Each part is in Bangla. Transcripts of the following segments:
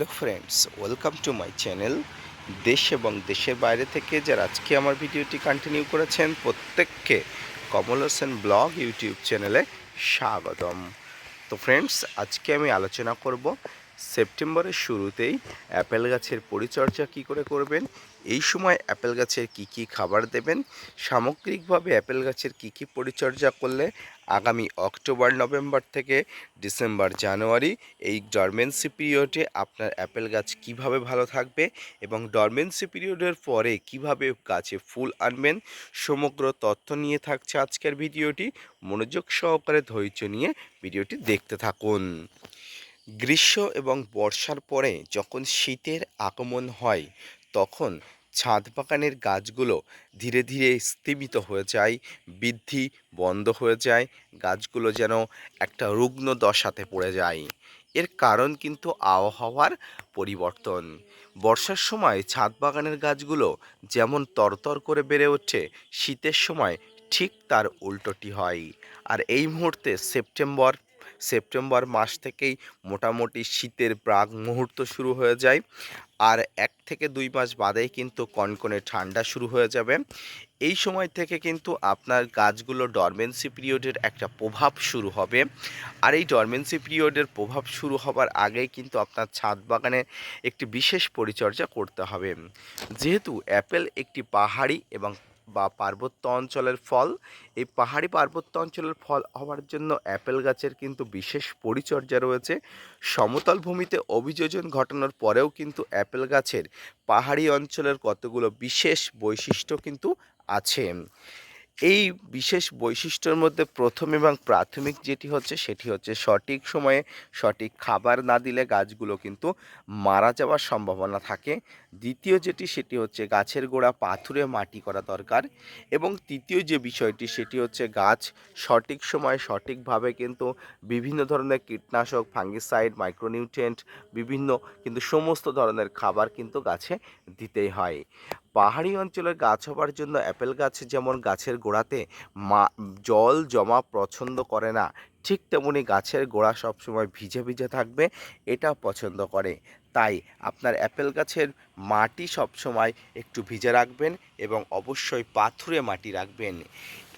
Hello friends, welcome to my channel দেশ এবং দেশের বাইরে থেকে যারা আজকে আমার ভিডিওটি কন্টিনিউ করেছেন, প্রত্যেককে কমল হোসেন ব্লগ ইউটিউব চ্যানেলে স্বাগতম। তো ফ্রেন্ডস, আজকে আমি আলোচনা করব সেপ্টেম্বরের শুরুতেই অ্যাপেল গাছের পরিচর্যা কি করে করবেন এই সময় অ্যাপেল গাছের কি কি খাবার দেবেন? সামগ্রিকভাবে অ্যাপেল গাছের কি কি পরিচর্যা করলে আগামী অক্টোবর, নভেম্বর থেকে ডিসেম্বর, জানুয়ারি এই ডরমেন্সি পিরিয়ডে আপনার অ্যাপেল গাছ কীভাবে ভালো থাকবে এবং ডরমেন্সি পিরিয়ডের পরে কীভাবে গাছে ফুল আনবেন সমগ্র তথ্য নিয়ে থাকছে আজকের ভিডিওটি। মনোযোগ সহকারে ধৈর্য নিয়ে ভিডিওটি দেখতে থাকুন। গ্রীষ্ম এবং বর্ষার পরে যখন শীতের আগমন হয়, তখন ছাদ বাগানের গাছগুলো ধীরে ধীরে স্তীমিত হয়ে যায়, বৃদ্ধি বন্ধ হয়ে যায়, গাছগুলো যেন একটা রুগ্ন দশাতে পড়ে যায়। এর কারণ কিন্তু আবহাওয়ার পরিবর্তন। বর্ষার সময় ছাদ বাগানের গাছগুলো যেমন তরতর করে বেড়ে ওঠে, শীতের সময় ঠিক তার উল্টোটি হয়। আর এই মুহূর্তে সেপ্টেম্বর সেপ্টেম্বর মাস থেকেই মোটামুটি শীতের প্রাক মুহূর্ত শুরু হয়ে যায়। আর এক থেকে দুই মাস বাদেই কিন্তু কনকনে ঠান্ডা শুরু হয়ে যাবে। এই সময় থেকে কিন্তু আপনার গাছগুলো ডরমেন্সি পিরিয়ডের একটা প্রভাব শুরু হবে। আর এই ডরমেন্সি পিরিয়ডের প্রভাব শুরু হবার আগেই কিন্তু আপনার ছাদ বাগানে একটি বিশেষ পরিচর্যা করতে হবে। যেহেতু অ্যাপেল একটি পাহাড়ি এবং বা পার্বত্য অঞ্চলের ফল। এই পাহাড়ি পার্বত্য অঞ্চলের ফল হওয়ার জন্য অ্যাপেল গাছের কিন্তু বিশেষ পরিচর্যা রয়েছে। সমতল ভূমিতে অভিযোজন ঘটানোর পরেও কিন্তু অ্যাপেল গাছের পাহাড়ি অঞ্চলের কতগুলো বিশেষ বৈশিষ্ট্য কিন্তু আছে। এই বিশেষ বৈশিষ্ট্যের মধ্যে প্রথম এবং প্রাথমিক যেটি হচ্ছে, সেটি হচ্ছে সঠিক সময়ে সঠিক খাবার না দিলে গাছগুলো কিন্তু মারা যাওয়ার সম্ভাবনা থাকে। দ্বিতীয় যেটি, সেটি হচ্ছে গাছের গোড়া পাথুরে মাটি করা দরকার এবং তৃতীয় যে বিষয়টি, সেটি হচ্ছে গাছ সঠিক সময়ে সঠিকভাবে কিন্তু বিভিন্ন ধরনের কীটনাশক, ফাঙ্গিসাইড, মাইক্রোনিউট্রিয়েন্ট, বিভিন্ন কিন্তু সমস্ত ধরনের খাবার কিন্তু গাছে দিতেই হয়। পাহাড়ি অঞ্চলের গাছ হবার জন্য অ্যাপেল গাছ যেমন গাছের গোড়াতে মা, জল জমা পছন্দ করে না, ঠিক তেমনি গাছের গোড়া সবসময় ভিজে ভিজে থাকবে, এটা পছন্দ করে। তাই আপনার অ্যাপেল গাছের মাটি সবসময় একটু ভিজে রাখবেন এবং অবশ্যই পাথুরে মাটি রাখবেন।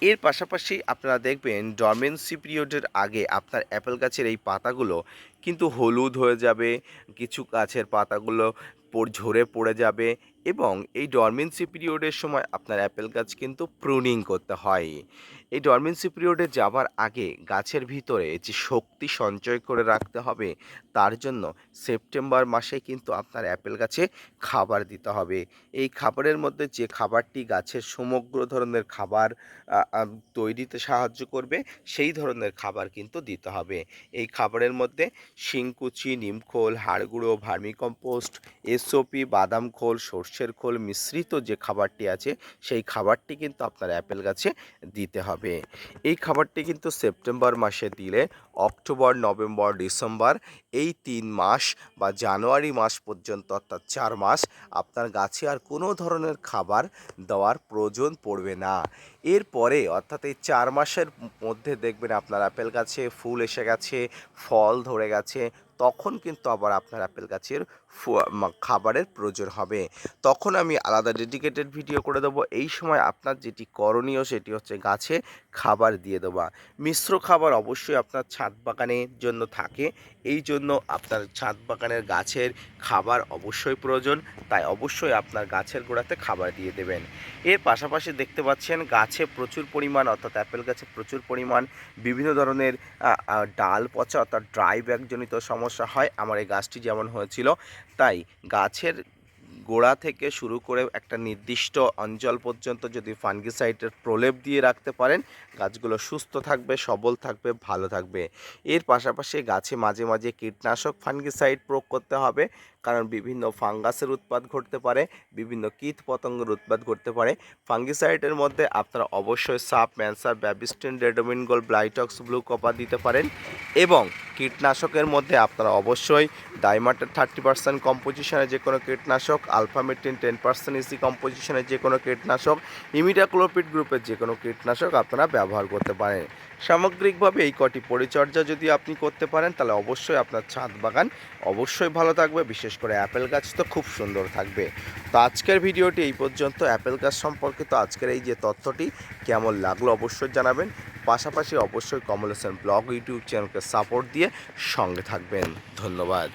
এর পাশাপাশি আপনারা দেখবেন ডরমেন্সি পিরিয়ডের আগে আপনার অ্যাপেল গাছের এই পাতাগুলো কিন্তু হলুদ হয়ে যাবে, কিছু গাছের পাতাগুলো ঝরে পড়ে যাবে এবং এই ডরমেন্সি পিরিয়ডের সময় আপনার অ্যাপেল গাছ কিন্তু প্রুনিং করতে হয়। এই ডরমেন্সি পিরিয়ডে যাবার আগে গাছের ভিতরে যে শক্তি সঞ্চয় করে রাখতে হবে, তার জন্য সেপ্টেম্বর মাসে কিন্তু আপনার অ্যাপেল গাছে খাবার দিতে হবে। এই খাবারের মধ্যে যে খাবারটি গাছের সমগ্র ধরনের খাবার তৈরিতে সাহায্য করবে, সেই ধরনের খাবার কিন্তু দিতে হবে। এই খাবারের মধ্যে শিংকুচি, নিমখোল, হাড়গুঁড়ো, ভার্মিকম্পোস্ট, এসওপি বাদাম খোল সর্ষের খোল মিশ্রিত যে খাবারটি আছে, সেই খাবারটি কিন্তু আপনার অ্যাপেল গাছে দিতে হবে। এই খাবারটি কিন্তু সেপ্টেম্বর মাসে দিলে অক্টোবর, নভেম্বর, ডিসেম্বর এই তিন মাস বা জানুয়ারি মাস পর্যন্ত অর্থাৎ চার মাস আপনার গাছে আর কোনো ধরনের খাবার দেওয়ার প্রয়োজন পড়বে না। এরপরে অর্থাৎ এই চার মাসের মধ্যে দেখবেন আপনার আপেল গাছে ফুল এসে গেছে, ফল ধরে গেছে তখন কিন্তু আবার আপনার আপেল গাছের খাবারের প্রয়োজন হবে। তখন আমি আলাদা ডেডিকেটেড ভিডিও করে দেবো। এই সময় আপনার যেটি করণীয় সেটি হচ্ছে গাছে খাবার দিয়ে দেওয়া। মিশ্র খাবার অবশ্যই আপনার ছাদ বাগানের জন্য থাকে। এই জন্য আপনার ছাদ বাগানের গাছের খাবার অবশ্যই প্রয়োজন। তাই অবশ্যই আপনার গাছের গোড়াতে খাবার দিয়ে দেবেন। এর পাশাপাশি দেখতে পাচ্ছেন গাছে প্রচুর পরিমাণ, অর্থাৎ অ্যাপেল গাছে প্রচুর পরিমাণ বিভিন্ন ধরনের ডাল পচা, অর্থাৎ ড্রাই ব্যাগজনিত সমস্যা হয়। আমার এই গাছটি যেমন হয়েছিল তাই গাছের গোড়া থেকে শুরু করে একটা নির্দিষ্ট অঞ্চল পর্যন্ত যদি ফাঙ্গিসাইডের প্রলেপ দিয়ে রাখতে পারেন, গাছগুলো সুস্থ থাকবে, সবল থাকবে, ভালো থাকবে। এর পাশাপাশি গাছে মাঝে মাঝে কীটনাশক ফাঙ্গিসাইড প্রয়োগ করতে হবে, কারণ বিভিন্ন ফাঙ্গাসের উৎপাদ ঘটতে পারে, বিভিন্ন কীট পতঙ্গের উৎপাদ ঘটতে পারে। ফাঙ্গিসাইডের মধ্যে আপনারা অবশ্যই সাপ, ম্যানসার, ব্যাবিস্টিন রেডোমিনগোল ব্লাইটক্স, ব্লু কপার দিতে পারেন এবং কীটনাশকের মধ্যে আপনারা অবশ্যই ডাইমাটের থার্টি পার্সেন্ট কম্পোজিশনে যে কোনো কীটনাশক আলফামেটিন টেন পার্সেন্ট ইসি কম্পোজিশনের যে কোনো কীটনাশক ইমিডাক্লোপিড গ্রুপের যে কোনো কীটনাশক আপনারা ব্যবহার করতে পারেন। সামগ্রিকভাবে এই কটি পরিচর্যা যদি আপনি করতে পারেন, তাহলে অবশ্যই আপনার ছাদ বাগান অবশ্যই ভালো থাকবে, বিশেষ করে অ্যাপেল গাছ তো খুব সুন্দর থাকবে। তো আজকের ভিডিওটি এই পর্যন্ত। অ্যাপেল গাছ সম্পর্কিত আজকের এই যে তথ্যটি কেমন লাগল অবশ্যই জানাবেন। পাশাপাশি অবশ্যই কমল হোসেন ব্লগ ইউটিউব চ্যানেলকে সাপোর্ট দিয়ে সঙ্গে থাকবেন। ধন্যবাদ।